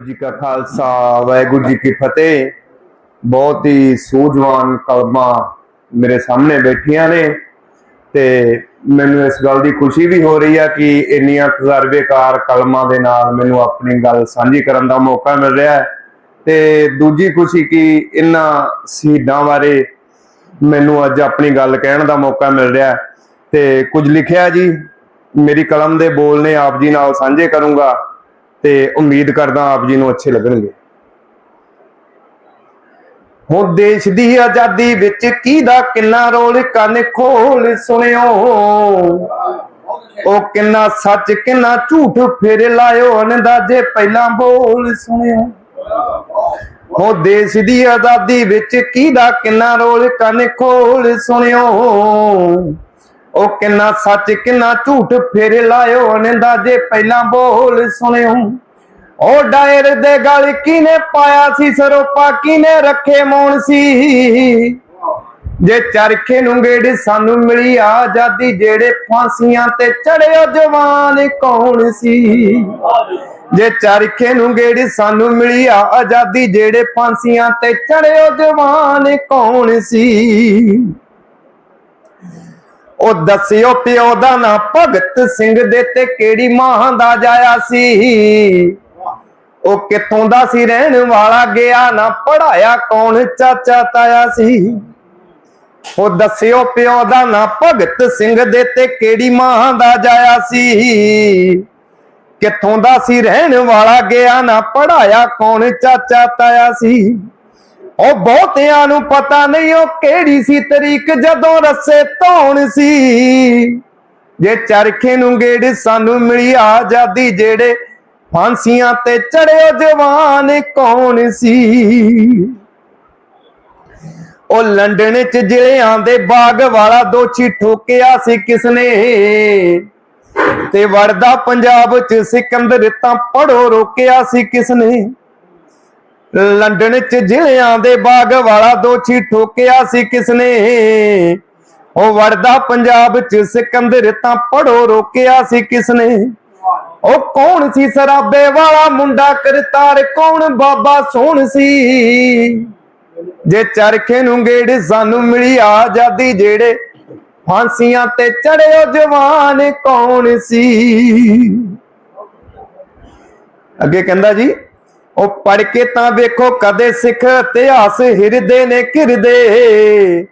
ਜੀ ਕਾ ਖਾਲਸਾ, ਵਾਹਿਗੁਰੂ ਜੀ ਕੀ ਫਤਿਹ। ਬਹੁਤ ਹੀ ਸੂਝਵਾਨ ਕਲਮਾਂ ਮੇਰੇ ਸਾਹਮਣੇ ਬੈਠੀਆਂ ਨੇ ਤੇ ਮੈਨੂੰ ਇਸ ਗੱਲ ਦੀ ਖੁਸ਼ੀ ਵੀ ਹੋ ਰਹੀ ਆ ਕਿ ਇੰਨੀਆਂ ਤਜਰਬੇਕਾਰ ਕਲਮਾਂ ਦੇ ਨਾਲ ਮੈਨੂੰ ਆਪਣੀ ਗੱਲ ਸਾਂਝੀ ਕਰਨ ਦਾ ਮੌਕਾ ਮਿਲ ਰਿਹਾ ਹੈ। ਤੇ ਦੂਜੀ ਖੁਸ਼ੀ ਕਿ ਇਹਨਾਂ ਸ਼ਹੀਦਾਂ ਬਾਰੇ ਮੈਨੂੰ ਅੱਜ ਆਪਣੀ ਗੱਲ ਕਹਿਣ ਦਾ ਮੌਕਾ ਮਿਲ ਰਿਹਾ ਹੈ। ਤੇ ਕੁਝ ਲਿਖਿਆ ਜੀ, ਮੇਰੀ ਕਲਮ ਦੇ ਬੋਲ ਨੇ ਆਪ ਜੀ ਨਾਲ ਸਾਂਝੇ ਕਰੂੰਗਾ। ਤੇ ਉਮੀਦ ਕਰਦਾ ਆਪ ਜੀ ਨੂੰ ਅੱਛੇ ਲੱਗਣਗੇ। ਹੁਣ ਦੇਸ਼ ਦੀ ਆਜ਼ਾਦੀ ਵਿੱਚ ਕਿਹਦਾ ਕਿੰਨਾ ਰੋਲ, ਕੰਨ ਖੋਲ ਸੁਣਿਓ। ਉਹ ਕਿੰਨਾ ਸੱਚ, ਕਿੰਨਾ ਝੂਠ ਫਿਰ ਲਾਇਓ ਅੰਦਾਜ਼ੇ, ਪਹਿਲਾਂ ਬੋਲ ਸੁਣਿਓ। ਉਹ ਦੇਸ਼ ਦੀ ਆਜ਼ਾਦੀ ਵਿੱਚ ਕਿਹਦਾ ਕਿੰਨਾ ਰੋਲ, ਕੰਨ ਖੋਲ ਸੁਣਿਓ। ਉਹ ਕਿੰਨਾ ਸੱਚ, ਕਿੰਨਾ ਝੂਠ ਫਿਰ ਲਾਇਓ ਅੰਦਾਜ਼ੇ ਪਹਿਲਾਂ ਬੋਲ ਸੁਣਿਓ। ਉਹ ਡਾਇਰ ਦੇ ਗਲ ਕਿਨੇ ਪਾਇਆ ਸੀ, ਸਰੋਪਾ ਕਿਨੇ ਰੱਖੇ ਮੌਣ ਸੀ? ਜੇ ਚਰਖੇ ਨੂੰ ਗੇੜ ਸਾਨੂੰ ਮਿਲੀ ਆਜ਼ਾਦੀ, ਜਿਹੜੇ ਫਾਂਸੀਆਂ ਤੇ ਚੜਿਓ ਜਵਾਨ ਕੌਣ ਸੀ? ਜੇ ਚਰਖੇ ਨੂੰ ਗੇੜ ਸਾਨੂੰ ਮਿਲੀ ਆਜ਼ਾਦੀ, ਜਿਹੜੇ ਫਾਂਸੀਆਂ ਤੇ ਚੜਿਓ ਜਵਾਨ ਕੌਣ ਸੀ? ਉਹ ਦੱਸਿਓ ਪਿਓ ਦਾ ਨਾਂ ਭਗਤ ਸਿੰਘ ਦੇ ਤੇ ਕਿਹੜੀ ਮਾਂ ਦਾ ਜਾਇਆ ਸੀ? ਉਹ ਕਿੱਥੋਂ ਦਾ ਸੀ ਰਹਿਣ ਵਾਲਾ? ਗਿਆ ਨਾ ਪੜਾਇਆ ਕੌਣ? ਚਾਚਾ ਤਾਇਆ ਸੀ। ਉਹ ਦੱਸਿਓ ਪਿਓ ਦਾ ਨਾਂ ਭਗਤ ਸਿੰਘ ਦੇ ਤੇ ਕਿਹੜੀ ਮਾਂ ਦਾ ਜਾਇਆ ਸੀ? ਕਿੱਥੋਂ ਦਾ ਸੀ ਰਹਿਣ ਵਾਲਾ? ਗਿਆ ਨਾ ਪੜਾਇਆ ਕੌਣ? ਚਾਚਾ ਤਾਇਆ ਸੀ। ਉਹ ਬਹੁਤਿਆਂ ਨੂੰ ਪਤਾ ਨਹੀਂ ਉਹ ਕਿਹੜੀ ਸੀ, ਤਰੀਕ ਜਦੋਂ ਰੱਸੇ ਧੋਣ ਸੀ। ਜੇ ਚਰਖੇ ਨੂੰ ਗੇੜ ਸਾਨੂੰ ਮਿਲੀ ਆਜ਼ਾਦੀ, ਜਿਹੜੇ ਫਾਂਸੀਆਂ ਤੇ ਚੜਿਓ ਜਵਾਨ ਕੌਣ ਸੀ? ਉਹ ਲੰਡਨ ਚ ਜਿਹੜਿਆਂ ਦੇ ਬਾਗ ਵਾਲਾ ਦੋਛੀ ਠੋਕਿਆ ਸੀ ਕਿਸਨੇ? ਤੇ ਵੜਦਾ ਪੰਜਾਬ ਚ ਸਿਕੰਦਰ ਤਾਂ ਪੜੋ ਰੋਕਿਆ ਸੀ ਕਿਸਨੇ? ਲੰਡਨ ਚ ਜ਼ਿਲ੍ਹਿਆਂ ਦੇ ਬਾਗ ਵਾਲਾ ਦੋਛੀ ਠੋਕਿਆ ਸੀ ਕਿਸਨੇ? ਉਹ ਵੜਦਾ ਪੰਜਾਬ ਚ, ਸਿਕੰਦਰ ਤਾਂ ਪੜੋ ਰੋਕਿਆ ਸੀ ਕਿਸਨੇ? ਉਹ ਕੌਣ ਸੀ ਸਰਾਬੇ ਵਾਲਾ ਮੁੰਡਾ, ਕਰਤਾਰ ਕੌਣ ਬਾਬਾ ਸੋਹਣ ਸੀ? ਜੇ ਚਰਖੇ ਨੂੰ ਗੇੜ ਸਾਨੂੰ ਮਿਲੀ ਆਜ਼ਾਦੀ, ਜਿਹੜੇ ਫਾਂਸੀਆਂ ਤੇ ਚੜਿਓ ਜਵਾਨ ਕੌਣ ਸੀ? ਅੱਗੇ ਕਹਿੰਦਾ ਜੀ ਉਹ ਪੜ ਕੇ ਤਾਂ ਵੇਖੋ ਕਦੇ ਸਿੱਖ ਇਤਿਹਾਸ ਹਿਰਦੇ ਨੇ ਘਿਰਦੇ।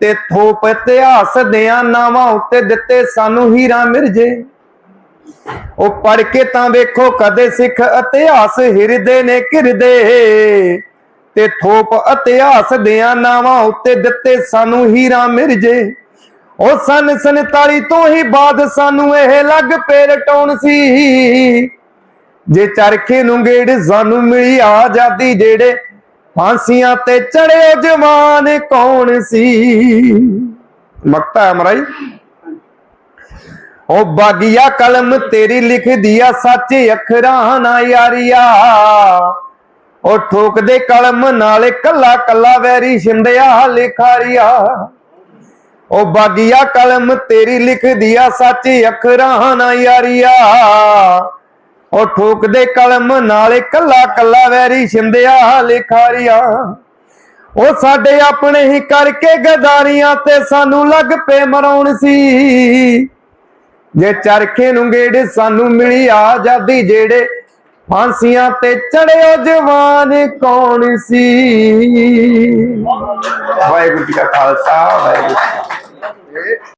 ਤੇ ਥੋਪ ਇਤਿਹਾਸ ਦਿਆਂ ਨਾਵਾਂ ਉੱਤੇ ਦਿੱਤੇ ਸਾਨੂੰ ਹੀਰਾ ਮਿਰਜੇ। ਉਹ ਪੜ ਕੇ ਤਾਂ ਵੇਖੋ ਕਦੇ ਸਿੱਖ ਇਤਿਹਾਸ ਹਿਰਦੇ ਨੇ ਘਿਰਦੇ। ਤੇ ਥੋਪ ਇਤਿਹਾਸ ਦਿਆਂ ਨਾਵਾਂ ਉੱਤੇ ਦਿੱਤੇ ਸਾਨੂੰ ਹੀਰਾ ਮਿਰਜੇ। ਉਹ ਸਨ 47 ਤੋਂ ਹੀ ਬਾਅਦ ਸਾਨੂੰ ਇਹ ਲੱਗ ਪੇ ਰਟਾਉਣ ਸੀ। ਜੇ ਚਰਖੇ ਨੂੰ ਗੇੜ ਸਾਨੂੰ ਮਿਲੀ ਆਜ਼ਾਦੀ, ਜਿਹੜੇ ਫਾਂਸੀਆਂ ਤੇ ਚੜਿਓ ਜਵਾਨ ਕੌਣ ਸੀ? ਮਕਤਾ ਅਮਰਾਈ ਉਹ ਬਾਗੀਆ ਕਲਮ ਤੇਰੀ ਲਿਖਦੀ ਆ, ਸੱਚ ਅੱਖਰਾਂ ਨਾ ਯਾਰੀਆ। ਉਹ ਠੋਕਦੇ ਕਲਮ ਨਾਲ ਕੱਲਾ ਕੱਲਾ ਵੈਰੀ ਛਿੰਦਿਆ, ਲਿਖਾਰੀਆ। ਉਹ ਬਾਗੀਆ ਕਲਮ ਤੇਰੀ ਲਿਖਦੀ ਆ, ਸੱਚ ਅੱਖਰਾਂ ਨਾ ਯਾਰੀਆ। ਉਹ ਠੋਕਦੇ ਕਲਮ ਨਾਲ ਕੱਲਾ ਕੱਲਾ ਵੈਰੀ ਛਿੰਦਿਆ ਲਿਖਾਰੀਆ। ਉਹ ਸਾਡੇ ਆਪਣੇ ਹੀ ਕਰਕੇ ਗਦਾਰੀਆਂ ਤੇ ਸਾਨੂੰ ਲੱਗ ਪੇ ਮਰਾਉਣ ਸੀ। ਜੇ ਚਰਖੇ ਨੂੰ ਗੇੜ ਸਾਨੂੰ ਮਿਲੀ ਆਜ਼ਾਦੀ, ਜਿਹੜੇ ਫਾਂਸੀਆਂ ਤੇ ਚੜਿਓ ਜਵਾਨ ਕੌਣ ਸੀ? ਵਾਹਿਗੁਰੂ ਜੀ ਕਾ ਖਾਲਸਾ, ਵਾਹਿਗੁਰੂ